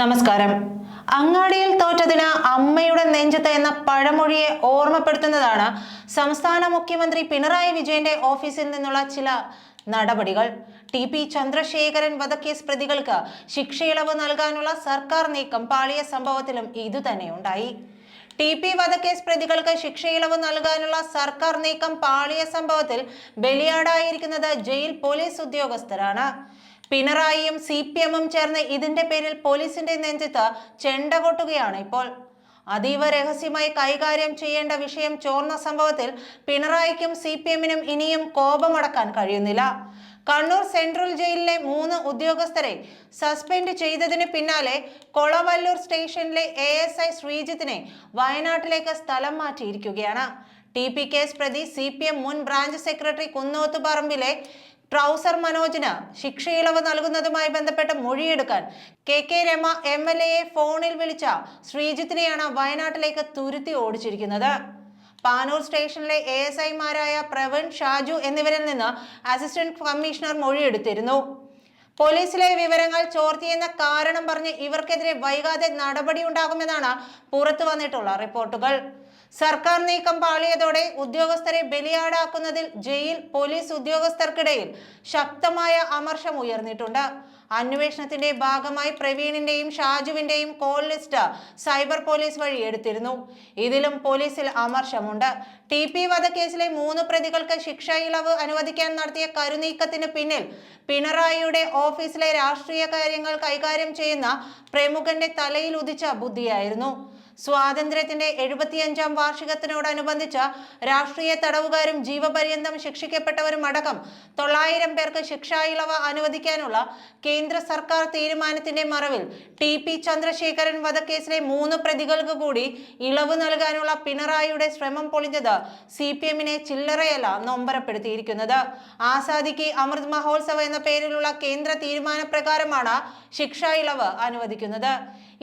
നമസ്കാരം. അങ്ങാടിയിൽ തോറ്റതിന് അമ്മയുടെ നെഞ്ചത്ത് എന്ന പഴമൊഴിയെ ഓർമ്മപ്പെടുത്തുന്നതാണ് സംസ്ഥാന മുഖ്യമന്ത്രി പിണറായി വിജയന്റെ ഓഫീസിൽ നിന്നുള്ള ചില നടപടികൾ. ടി പി ചന്ദ്രശേഖരൻ വധക്കേസ് പ്രതികൾക്ക് ശിക്ഷയിളവ് നൽകാനുള്ള സർക്കാർ നീക്കം പാളിയ സംഭവത്തിലും ഇതുതന്നെയുണ്ടായി ടി പി വധക്കേസ് പ്രതികൾക്ക് ശിക്ഷയിളവ് നൽകാനുള്ള സർക്കാർ നീക്കം പാളിയ സംഭവത്തിൽ ബലിയാടായിരിക്കുന്നത് ജയിൽ പോലീസ് ഉദ്യോഗസ്ഥരാണ്. പിണറായിയും സി പി എമ്മും ചേർന്ന് ഇതിന്റെ പേരിൽ പോലീസിന്റെ നെഞ്ചത്ത് ചെണ്ട കൊട്ടുകയാണ് ഇപ്പോൾ. അതീവ രഹസ്യമായി കൈകാര്യം ചെയ്യേണ്ട വിഷയം ചോർന്ന സംഭവത്തിൽ പിണറായിക്കും സി പി എമ്മിനും ഇനിയും കോപമടക്കാൻ കഴിയുന്നില്ല. കണ്ണൂർ സെൻട്രൽ ജയിലിലെ മൂന്ന് ഉദ്യോഗസ്ഥരെ സസ്പെൻഡ് ചെയ്തതിന് പിന്നാലെ കൊളവല്ലൂർ സ്റ്റേഷനിലെ എ എസ് ഐ ശ്രീജിത്തിനെ വയനാട്ടിലേക്ക് സ്ഥലം മാറ്റിയിരിക്കുകയാണ്. ടി പി കേസ് പ്രതി സി പി എം മുൻ ബ്രാഞ്ച് സെക്രട്ടറി കുന്നോത്തുപറമ്പിലെ ട്രൗസർ മനോജിന് ശിക്ഷയിളവ് നൽകുന്നതുമായി ബന്ധപ്പെട്ട് മൊഴിയെടുക്കാൻ K K Rema M L എയെ ഫോണിൽ വിളിച്ച ശ്രീജിത്തിനെയാണ് വയനാട്ടിലേക്ക് തുരുത്തി ഓടിച്ചിരിക്കുന്നത്. പാനൂർ സ്റ്റേഷനിലെ എ എസ് ഐമാരായ പ്രവീൺ ഷാജു എന്നിവരിൽ നിന്ന് അസിസ്റ്റന്റ് കമ്മീഷണർ മൊഴിയെടുത്തിരുന്നു. പോലീസിലെ വിവരങ്ങൾ ചോർത്തിയെന്ന കാരണം പറഞ്ഞ് ഇവർക്കെതിരെ വൈകാതെ നടപടിയുണ്ടാകുമെന്നാണ് പുറത്തു വന്നിട്ടുള്ള റിപ്പോർട്ടുകൾ. സർക്കാർ നീക്കം പാളിയതോടെ ഉദ്യോഗസ്ഥരെ ബലിയാടാക്കുന്നതിൽ ജയിൽ പോലീസ് ഉദ്യോഗസ്ഥർക്കിടയിൽ ശക്തമായ അമർഷം ഉയർന്നിട്ടുണ്ട്. അന്വേഷണത്തിന്റെ ഭാഗമായി പ്രവീണിന്റെയും ഷാജുവിന്റെയും കോൾ ലിസ്റ്റ് സൈബർ പോലീസ് വഴി എടുത്തിരുന്നു. ഇതിലും പോലീസിൽ അമർഷമുണ്ട്. ടി പി വധക്കേസിലെ മൂന്ന് പ്രതികൾക്ക് ശിക്ഷ ഇളവ് അനുവദിക്കാൻ നടത്തിയ കരുനീക്കത്തിന് പിന്നിൽ പിണറായിയുടെ ഓഫീസിലെ രാഷ്ട്രീയ കാര്യങ്ങൾ കൈകാര്യം ചെയ്യുന്ന പ്രമുഖന്റെ തലയിൽ ഉദിച്ച ബുദ്ധിയായിരുന്നു. സ്വാതന്ത്ര്യത്തിന്റെ എഴുപത്തിയഞ്ചാം വാർഷികത്തിനോടനുബന്ധിച്ച് രാഷ്ട്രീയ തടവുകാരും ജീവപര്യന്തം ശിക്ഷിക്കപ്പെട്ടവരും അടക്കം തൊള്ളായിരം പേർക്ക് ശിക്ഷാ ഇളവ് അനുവദിക്കാനുള്ള കേന്ദ്ര സർക്കാർ തീരുമാനത്തിന്റെ മറവിൽ ടി പി ചന്ദ്രശേഖരൻ വധക്കേസിലെ മൂന്ന് പ്രതികൾക്ക് കൂടി ഇളവ് നൽകാനുള്ള പിണറായിയുടെ ശ്രമം പൊളിഞ്ഞത് സി പി എമ്മിനെ ചില്ലറയല്ല നൊമ്പരപ്പെടുത്തിയിരിക്കുന്നത്. ആസാദിക്ക് അമൃത് മഹോത്സവ് എന്ന പേരിലുള്ള കേന്ദ്ര തീരുമാനപ്രകാരമാണ് ശിക്ഷാ ഇളവ് അനുവദിക്കുന്നത്.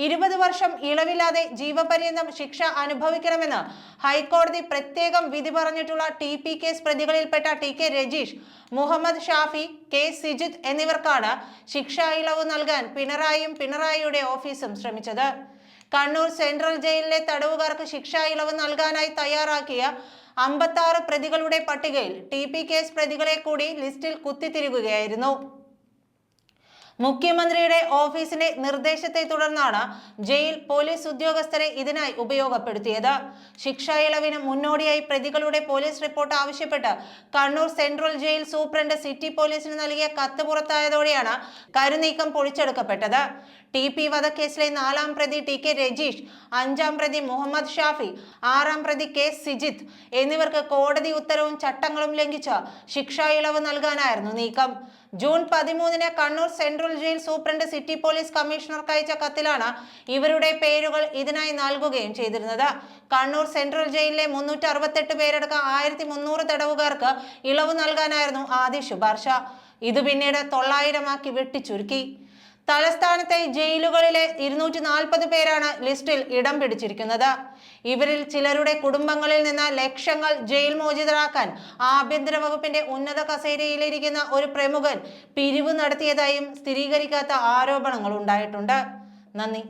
ഇരുപത് വർഷം ഇളവില്ലാതെ ജീവപര്യന്തം ശിക്ഷ അനുഭവിക്കണമെന്ന് ഹൈക്കോടതി പ്രത്യേകം വിധി പറഞ്ഞിട്ടുള്ള T P case പ്രതികളിൽപ്പെട്ട T K Rajeesh Muhammad Shafi K Sijith എന്നിവർക്കാണ് ശിക്ഷാ ഇളവ് നൽകാൻ പിണറായിയും പിണറായിയുടെ ഓഫീസും ശ്രമിച്ചത്. കണ്ണൂർ സെൻട്രൽ ജയിലിലെ തടവുകാർക്ക് ശിക്ഷാ ഇളവ് നൽകാനായി തയ്യാറാക്കിയ അമ്പത്താറ് പ്രതികളുടെ പട്ടികയിൽ ടി പി കേസ് പ്രതികളെ കൂടി ലിസ്റ്റിൽ കുത്തിത്തിരികുകയായിരുന്നു മുഖ്യമന്ത്രിയുടെ ഓഫീസിന്റെ നിർദ്ദേശത്തെ തുടർന്നാണ് ജയിൽ പോലീസ് ഉദ്യോഗസ്ഥരെ ഇതിനായി ഉപയോഗപ്പെടുത്തിയത്. ശിക്ഷാ ഇളവിന് മുന്നോടിയായി പ്രതികളുടെ പോലീസ് റിപ്പോർട്ട് ആവശ്യപ്പെട്ട് Kannur central jail superintendent city പോലീസിന് നൽകിയ കത്ത് പുറത്തായതോടെയാണ് കരുനീക്കം പൊളിച്ചെടുക്കപ്പെട്ടത്. ടി പി വധക്കേസിലെ നാലാം പ്രതി ടി കെ രജീഷ് അഞ്ചാം പ്രതി മുഹമ്മദ് ഷാഫി ആറാം പ്രതി കെ സിജിത്ത് എന്നിവർക്ക് കോടതി ഉത്തരവും ചട്ടങ്ങളും ലംഘിച്ച് ശിക്ഷാ ഇളവ് നൽകാനായിരുന്നു നീക്കം. ജൂൺ പതിമൂന്നിന് Kannur central jail superintendent city police കമ്മീഷണർക്ക് അയച്ച കത്തിലാണ് ഇവരുടെ പേരുകൾ ഇതിനായി നൽകുകയും ചെയ്തിരുന്നത്. കണ്ണൂർ സെൻട്രൽ ജയിലിലെ മുന്നൂറ്റി അറുപത്തെട്ട് പേരടക്കം ആയിരത്തി മുന്നൂറ് തടവുകാർക്ക് ഇളവ് നൽകാനായിരുന്നു ആദ്യ ശുപാർശ. ഇത് പിന്നീട് തൊള്ളായിരമാക്കി വെട്ടിച്ചുരുക്കി. തലസ്ഥാനത്തെ ജയിലുകളിലെ ഇരുന്നൂറ്റി നാൽപ്പത് പേരാണ് ലിസ്റ്റിൽ ഇടം പിടിച്ചിരിക്കുന്നത്. ഇവരിൽ ചിലരുടെ കുടുംബങ്ങളിൽ നിന്ന് ലക്ഷങ്ങൾ ജയിൽ മോചിതരാക്കാൻ ആഭ്യന്തര വകുപ്പിന്റെ ഉന്നത കസേരയിലിരിക്കുന്ന ഒരു പ്രമുഖൻ പിരിവ് നടത്തിയതായും സ്ഥിരീകരിക്കാത്ത ആരോപണങ്ങൾ ഉണ്ടായിട്ടുണ്ട്. നന്ദി.